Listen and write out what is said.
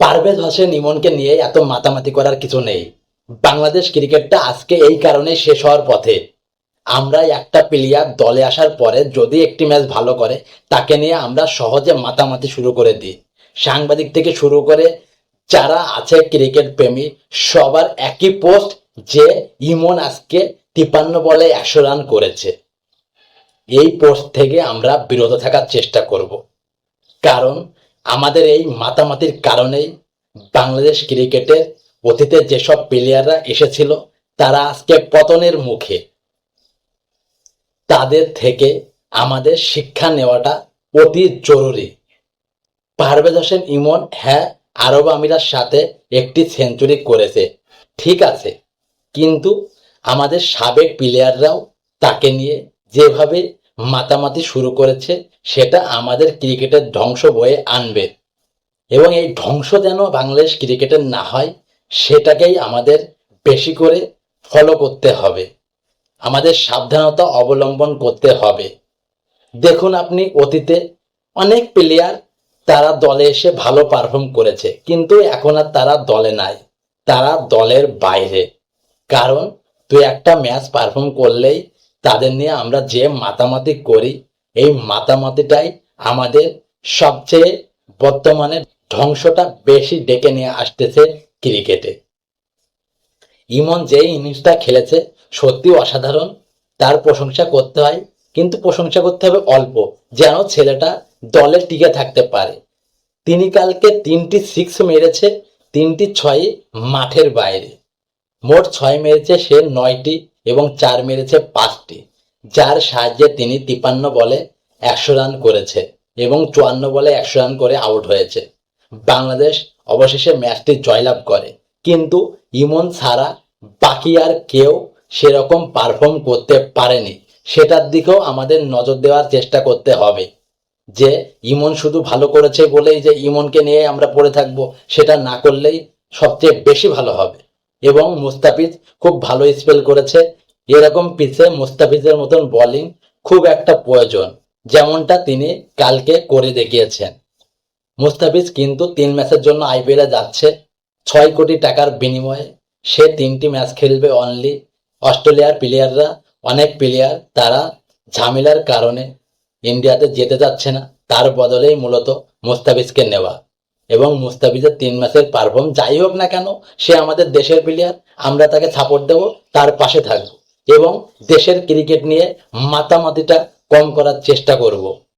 পারভেজ হোসেন ইমনকে নিয়ে এত মাতামাতি করার কিছু নেই। বাংলাদেশ ক্রিকেটটা আজকে এই কারণে শেষ হওয়ার পথে। আমরা একটা প্লেয়ার দলে আসার পরে যদি একটি ম্যাচ ভালো করে, তাকে নিয়ে আমরা সহজে মাতামাতি শুরু করে দিই। সাংবাদিক থেকে শুরু করে যারা আছে ক্রিকেট প্রেমী, সবার একই পোস্ট যে ইমন আজকে তিপান্ন বলে একশো রান করেছে। এই পোস্ট থেকে আমরা বিরত থাকার চেষ্টা করব। কারণ আমাদের এই মাতামাতির কারণেই বাংলাদেশ ক্রিকেটের অতীতে যেসব প্লেয়াররা এসেছিল, তারা আজকে পতনের মুখে। তাদের থেকে আমাদের শিক্ষা নেওয়াটা অতি জরুরি। পারভেজ হোসেন ইমন হ্যাঁ আরব আমিরার সাথে একটি সেঞ্চুরি করেছে, ঠিক আছে। কিন্তু আমাদের সাবেক প্লেয়াররাও তাকে নিয়ে যেভাবে মাতামাতি শুরু করেছে, সেটা আমাদের ক্রিকেটের ধ্বংস বয়ে আনবে। এবং এই ধ্বংস যেন বাংলাদেশ ক্রিকেটের না হয়, সেটাকেই আমাদের বেশি করে ফলো করতে হবে। আমাদের সাবধানতা অবলম্বন করতে হবে। দেখুন আপনি অতীতে অনেক প্লেয়ার তারা দলে এসে ভালো পারফর্ম করেছে, কিন্তু এখন আর তারা দলে নাই। তারা দলের বাইরে। কারণ, তুই একটা ম্যাচ পারফর্ম করলেই তাদের নিয়ে আমরা যে মাতামাতি করি, এই মাতামাতিটাই আমাদের সবচেয়ে বর্তমানে ধ্বংসটা বেশি ডেকে নিয়ে আসতেছে ক্রিকেটে। ইমন যে ইনিংসটা খেলেছে সত্যি অসাধারণ। তার প্রশংসা করতে হয়, কিন্তু প্রশংসা করতে হবে অল্প, যেন ছেলেটা দলে টিকে থাকতে পারে। তিনি কালকে তিনটি সিক্স মেরেছে, তিনটি ছয় মাঠের বাইরে। মোট ছয় মেরেছে সে নয়টি এবং চার মেরেছে পাঁচটি। যার সাহায্যে তিনি তিপান্ন বলে একশো রান করেছে এবং চুয়ান্ন বলে একশো রান করে আউট হয়েছে। বাংলাদেশ অবশেষে ম্যাচটি জয়লাভ করে। কিন্তু ইমন ছাড়া বাকি আর কেউ সেরকম পারফর্ম করতে পারেনি। সেটার দিকেও আমাদের নজর দেওয়ার চেষ্টা করতে হবে যে ইমন শুধু ভালো করেছে বলেই যে ইমনকে নিয়ে আমরা পড়ে থাকব, সেটা না করলেই সবচেয়ে বেশি ভালো হবে। এবং মুস্তাফিজ খুব ভালো স্পেল করেছে এরকম পিচে মুস্তাফিজের মতন বোলিং খুব একটা প্রয়োজন, যেমনটা তিনি কালকে করে দেখিয়েছেন। মুস্তাফিজ কিন্তু তিন ম্যাচের জন্য আইপিএলে যাচ্ছে, ছয় কোটি টাকার বিনিময়ে সে তিনটি ম্যাচ খেলবে অনলি অস্ট্রেলিয়ার প্লেয়াররা অনেক প্লেয়ার তারা ঝামেলার কারণে ইন্ডিয়াতে যেতে যাচ্ছে না, তার বদলেই মূলত মুস্তাফিজকে নেওয়া। এবং মুস্তাফিজের তিন ম্যাচের পারফর্ম যাই হোক না কেন, সে আমাদের দেশের প্লেয়ার আমরা তাকে সাপোর্ট দেব, তার পাশে থাকব। এবং দেশের ক্রিকেট নিয়ে মাতামাতিটা কম করার চেষ্টা করব।